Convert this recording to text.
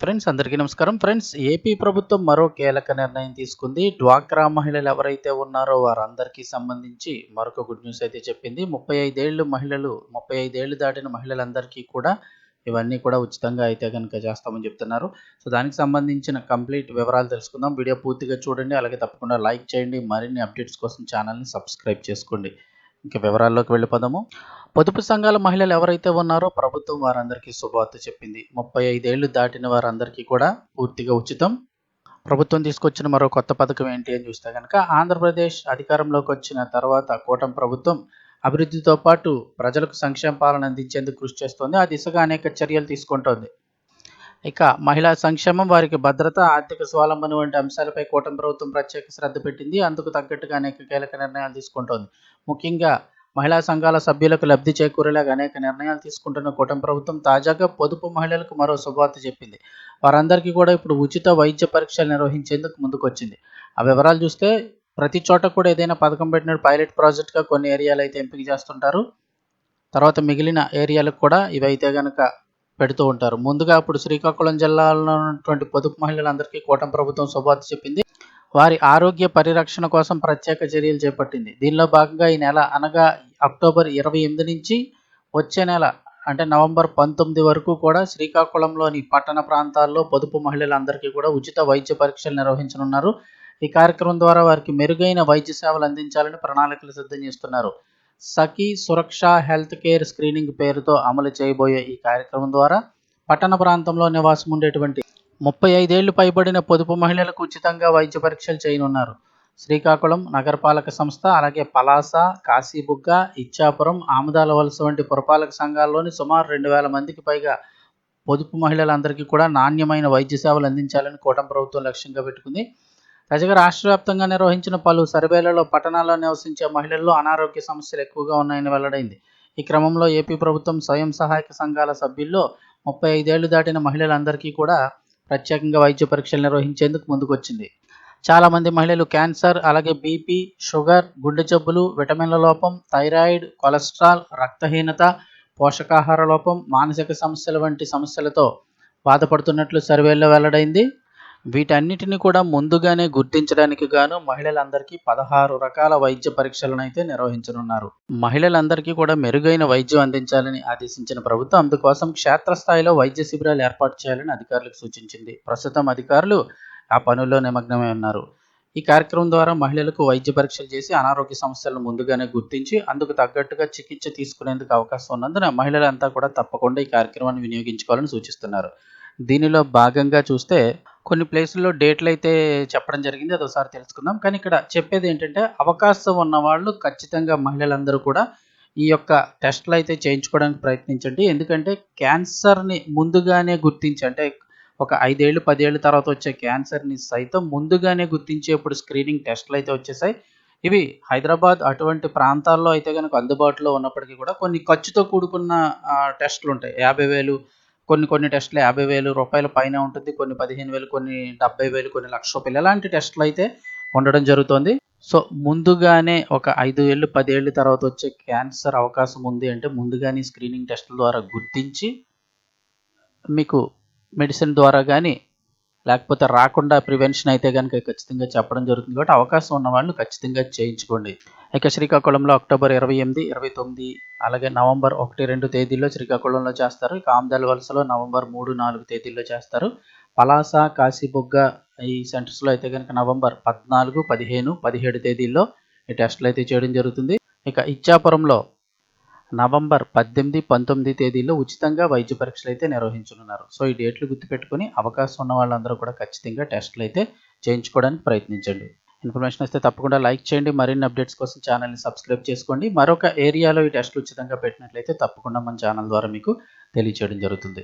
Friends అందరికీ నమస్కారం. Friends AP ప్రభుత్వం మరో కీలక నిర్ణయం తీసుకుంది. డ్వాక్రా మహిళలు ఎవరైతే ఉన్నారో వారందరికీ సంబంధించి మరొక గుడ్ న్యూస్ అయితే చెప్పింది. ముప్పై ఐదేళ్ళు మహిళలు ముప్పై ఐదేళ్ళు దాటిన మహిళలందరికీ కూడా ఇవన్నీ కూడా ఉచితంగా అయితే కనుక చేస్తామని చెప్తున్నారు. సో దానికి సంబంధించిన కంప్లీట్ వివరాలు తెలుసుకుందాం. వీడియో పూర్తిగా చూడండి అలాగే తప్పకుండా లైక్ చేయండి. మరిన్ని అప్డేట్స్ కోసం ఛానల్ని సబ్స్క్రైబ్ చేసుకోండి. ఇంకా వివరాల్లోకి వెళ్ళిపోదాము. పొదుపు సంఘాల మహిళలు ఎవరైతే ఉన్నారో ప్రభుత్వం వారందరికీ శుభవార్త చెప్పింది. ముప్పై ఐదేళ్ళు దాటిన వారందరికీ కూడా పూర్తిగా ఉచితం. ప్రభుత్వం తీసుకొచ్చిన మరో కొత్త పథకం ఏంటి అని చూస్తే కనుక ఆంధ్రప్రదేశ్ అధికారంలోకి వచ్చిన తర్వాత కూటమి ప్రభుత్వం అభివృద్ధితో పాటు ప్రజలకు సంక్షేమ పాలన అందించేందుకు కృషి చేస్తోంది. ఆ దిశగా అనేక చర్యలు తీసుకుంటోంది. ఇక మహిళా సంక్షేమం వారికి భద్రత ఆర్థిక స్వావలంబన వంటి అంశాలపై కూటమి ప్రభుత్వం ప్రత్యేక శ్రద్ధ పెట్టింది. అందుకు తగ్గట్టుగా అనేక కీలక నిర్ణయాలు తీసుకుంటోంది. ముఖ్యంగా మహిళా సంఘాల సభ్యులకు లబ్ధి చేకూరేలాగా అనేక నిర్ణయాలు తీసుకుంటున్న కూటమి ప్రభుత్వం తాజాగా పొదుపు మహిళలకు మరో శుభవార్త చెప్పింది. వారందరికీ కూడా ఇప్పుడు ఉచిత వైద్య పరీక్షలు నిర్వహించేందుకు ముందుకొచ్చింది. ఆ వివరాలు చూస్తే ప్రతి చోట కూడా ఏదైనా పథకం పెట్టినట్టు పైలట్ ప్రాజెక్ట్గా కొన్ని ఏరియాలు అయితే ఎంపిక చేస్తుంటారు. తర్వాత మిగిలిన ఏరియాలకు కూడా ఇవైతే కనుక పెడుతూ ఉంటారు. ముందుగా ఇప్పుడు శ్రీకాకుళం జిల్లాలో ఉన్నటువంటి పొదుపు మహిళలందరికీ కూటమి ప్రభుత్వం శుభార్త చెప్పింది. వారి ఆరోగ్య పరిరక్షణ కోసం ప్రత్యేక చర్యలు చేపట్టింది. దీనిలో భాగంగా ఈ నెల అనగా అక్టోబర్ ఇరవై ఎనిమిది నుంచి వచ్చే నెల అంటే నవంబర్ పంతొమ్మిది వరకు కూడా శ్రీకాకుళంలోని పట్టణ ప్రాంతాల్లో పొదుపు మహిళలందరికీ కూడా ఉచిత వైద్య పరీక్షలు నిర్వహించనున్నారు. ఈ కార్యక్రమం ద్వారా వారికి మెరుగైన వైద్య సేవలు అందించాలని ప్రణాళికలు సిద్ధం చేస్తున్నారు. Sakhi Suraksha health care screening పేరుతో అమలు చేయబోయే ఈ కార్యక్రమం ద్వారా పట్టణ ప్రాంతంలో నివాసం ఉండేటువంటి ముప్పై ఐదేళ్ళు పైబడిన పొదుపు మహిళలకు ఉచితంగా వైద్య పరీక్షలు చేయనున్నారు. శ్రీకాకుళం నగరపాలక సంస్థ అలాగే పలాస కాశీబుగ్గ ఇచ్చాపురం ఆముదాల వలస వంటి పురపాలక సంఘాల్లోని సుమారు రెండు వేల మందికి పైగా పొదుపు మహిళలందరికీ కూడా నాణ్యమైన వైద్య సేవలు అందించాలని కూటమి ప్రభుత్వం లక్ష్యంగా పెట్టుకుంది. తాజాగా రాష్ట్ర వ్యాప్తంగా నిర్వహించిన పలు సర్వేలలో పట్టణాల్లో నివసించే మహిళల్లో అనారోగ్య సమస్యలు ఎక్కువగా ఉన్నాయని వెల్లడైంది. ఈ క్రమంలో ఏపీ ప్రభుత్వం స్వయం సహాయక సంఘాల సభ్యుల్లో ముప్పై ఐదేళ్ళు దాటిన మహిళలందరికీ కూడా ప్రత్యేకంగా వైద్య పరీక్షలు నిర్వహించేందుకు ముందుకొచ్చింది. చాలామంది మహిళలు క్యాన్సర్ అలాగే బీపీ షుగర్ గుండె జబ్బులు విటమిన్ల లోపం థైరాయిడ్ కొలెస్ట్రాల్ రక్తహీనత పోషకాహార లోపం మానసిక సమస్యల వంటి సమస్యలతో బాధపడుతున్నట్లు సర్వేల్లో వెల్లడైంది. వీటన్నిటిని కూడా ముందుగానే గుర్తించడానికి గాను మహిళలందరికీ పదహారు రకాల వైద్య పరీక్షలను అయితే నిర్వహించనున్నారు. మహిళలందరికీ కూడా మెరుగైన వైద్యం అందించాలని ఆదేశించిన ప్రభుత్వం అందుకోసం క్షేత్రస్థాయిలో వైద్య శిబిరాలు ఏర్పాటు చేయాలని అధికారులకు సూచించింది. ప్రస్తుతం అధికారులు ఆ పనుల్లో నిమగ్నమై ఉన్నారు. ఈ కార్యక్రమం ద్వారా మహిళలకు వైద్య పరీక్షలు చేసి అనారోగ్య సమస్యలను ముందుగానే గుర్తించి అందుకు తగ్గట్టుగా చికిత్స తీసుకునేందుకు అవకాశం ఉన్నందున మహిళలంతా కూడా తప్పకుండా ఈ కార్యక్రమాన్ని వినియోగించుకోవాలని సూచిస్తున్నారు. దీనిలో భాగంగా చూస్తే కొన్ని ప్లేసుల్లో డేట్లు అయితే చెప్పడం జరిగింది అది ఒకసారి తెలుసుకుందాం. కానీ ఇక్కడ చెప్పేది ఏంటంటే అవకాశం ఉన్న వాళ్ళు ఖచ్చితంగా మహిళలందరూ కూడా ఈ యొక్క టెస్ట్లు అయితే చేయించుకోవడానికి ప్రయత్నించండి. ఎందుకంటే క్యాన్సర్ని ముందుగానే గుర్తించి అంటే ఒక ఐదేళ్ళు పదేళ్ళ తర్వాత వచ్చే క్యాన్సర్ని సైతం ముందుగానే గుర్తించేప్పుడు స్క్రీనింగ్ టెస్ట్లు అయితే వచ్చేసాయి. ఇవి హైదరాబాద్ అటువంటి ప్రాంతాల్లో అయితే కనుక అందుబాటులో ఉన్నప్పటికీ కూడా కొన్ని ఖర్చుతో కూడుకున్న టెస్టులు ఉంటాయి. యాభై వేలు కొన్ని కొన్ని టెస్టులు యాభై వేలు రూపాయల పైన ఉంటుంది కొన్ని పదిహేను వేలు కొన్ని డెబ్బై వేలు కొన్ని లక్ష రూపాయలు. ఇలాంటి టెస్టులు అయితే ఉండడం జరుగుతుంది. సో ముందుగానే ఒక ఐదు ఏళ్ళు పదేళ్ళు తర్వాత వచ్చే క్యాన్సర్ అవకాశం ఉంది అంటే ముందుగానే స్క్రీనింగ్ టెస్టుల ద్వారా గుర్తించి మీకు మెడిసిన్ ద్వారా కానీ లేకపోతే రాకుండా ప్రివెన్షన్ అయితే కనుక ఖచ్చితంగా చెప్పడం జరుగుతుంది. కాబట్టి అవకాశం ఉన్న వాళ్ళు ఖచ్చితంగా చేయించుకోండి. ఇక శ్రీకాకుళంలో అక్టోబర్ ఇరవై ఎనిమిది ఇరవై తొమ్మిది అలాగే నవంబర్ ఒకటి రెండు తేదీల్లో శ్రీకాకుళంలో చేస్తారు. ఇక ఆమ్దాల వలసలో నవంబర్ మూడు నాలుగు తేదీల్లో చేస్తారు. పలాస కాశీబుగ్గ ఈ సెంటర్స్లో అయితే కనుక నవంబర్ పద్నాలుగు పదిహేను పదిహేడు తేదీల్లో ఈ టెస్టులు అయితే చేయడం జరుగుతుంది. ఇక ఇచ్చాపురంలో నవంబర్ పద్దెనిమిది పంతొమ్మిది తేదీల్లో ఉచితంగా వైద్య పరీక్షలు అయితే నిర్వహించనున్నారు. సో ఈ డేట్లు గుర్తుపెట్టుకుని అవకాశం ఉన్న వాళ్ళందరూ కూడా ఖచ్చితంగా టెస్టులు అయితే చేయించుకోవడానికి ప్రయత్నించండి. ఇన్ఫర్మేషన్ వస్తే తప్పకుండా లైక్ చేయండి. మరిన్ని అప్డేట్స్ కోసం ఛానల్ని సబ్స్క్రైబ్ చేసుకోండి. మరొక ఏరియాలో ఈ టెస్టులు ఉచితంగా పెట్టినట్లయితే తప్పకుండా మన ఛానల్ ద్వారా మీకు తెలియచేయడం జరుగుతుంది.